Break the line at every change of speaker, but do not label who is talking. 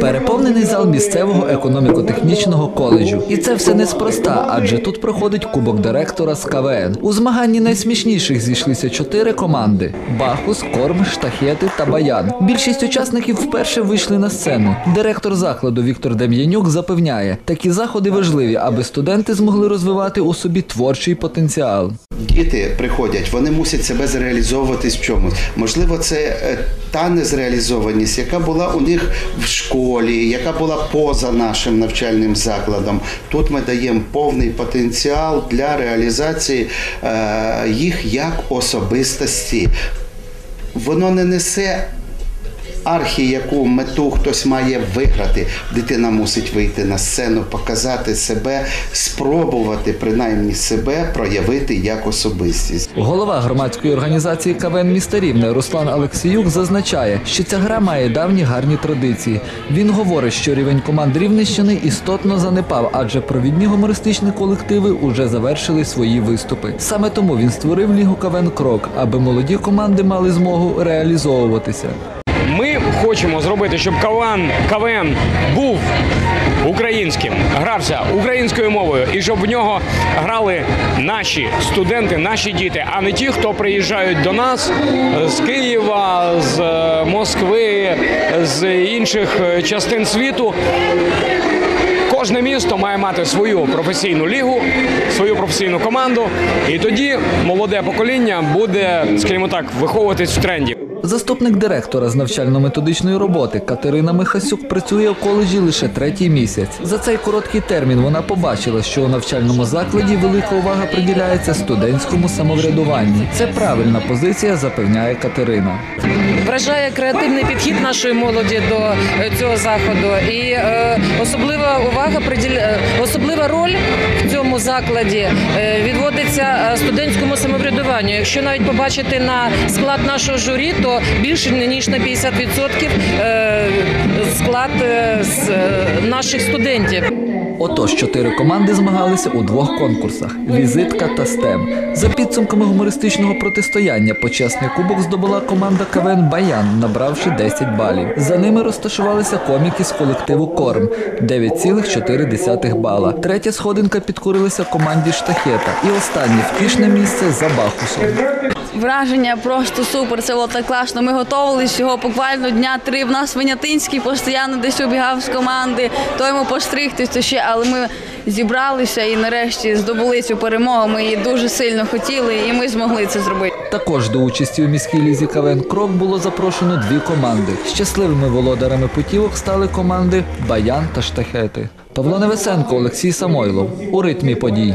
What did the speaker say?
Переповнений зал місцевого економіко-технічного коледжу. І це все неспроста, адже тут проходить кубок директора з КВН. У змаганні найсмішніших зійшлися чотири команди: Бахус, Корм, Штахети та Баян. Більшість учасників вперше вийшли на сцену. Директор закладу Віктор Дем'янюк запевняє, такі заходи важливі, аби студенти змогли розвивати у собі творчий потенціал.
Діти приходять, вони мусять себе зреалізовуватись в чомусь. Можливо, це е, та незреалізованість, яка була у них в школі, яка була поза нашим навчальним закладом. Тут ми даємо повний потенціал для реалізації е, їх як особистості. Воно не несе архі, яку мету хтось має виграти. Дитина мусить вийти на сцену, показати себе, спробувати принаймні себе проявити як особистість.
Голова громадської організації КВН міста Рівне Руслан Алексіюк зазначає, що ця гра має давні гарні традиції. Він говорить, що рівень команд Рівненщини істотно занепав, адже провідні гумористичні колективи уже завершили свої виступи. Саме тому він створив лігу КВН Крок, аби молоді команди мали змогу реалізовуватися.
Хочемо зробити, щоб КВН, КВН був українським, грався українською мовою, і щоб в нього грали наші студенти, наші діти, а не ті, хто приїжджають до нас з Києва, з е, Москви, з інших е, частин світу. Кожне місто має мати свою професійну лігу, свою професійну команду, і тоді молоде покоління буде, скажімо так, виховуватись в тренді.
Заступник директора з навчально-методичної роботи Катерина Михасюк працює у коледжі лише третій місяць. За цей короткий термін вона побачила, що у навчальному закладі велика увага приділяється студентському самоврядуванню. Це правильна позиція, запевняє Катерина.
вражає креативний підхід нашої молоді до е, цього заходу, і е, особлива увага приділя... е, особлива роль закладі е, відводиться е, студентському самоврядуванню. Якщо навіть побачити на склад нашого журі, то більше ніж на 50% е, склад з наших студентів.
Отож, чотири команди змагалися у двох конкурсах: візитка та стем. За підсумками гумористичного протистояння почесний кубок здобула команда КВН Баян, набравши 10 балів. За ними розташувалися коміки з колективу Корм 9,4 бала. Третя сходинка підкорилася команді Штахета. І останнє втішне місце за Бахусом.
Враження просто супер. Це було так класно. Ми готувалися його буквально дня три. В нас Винятинський постійно десь убігав з команди, то йому постригти, то ще, але ми зібралися і нарешті здобули цю перемогу. Ми її дуже сильно хотіли, і ми змогли це зробити.
Також до участі у міській лізі КВН Крок було запрошено дві команди. Щасливими володарами путівок стали команди Баян та Штахети. Павло Невесенко, Олексій Самойлов у ритмі подій.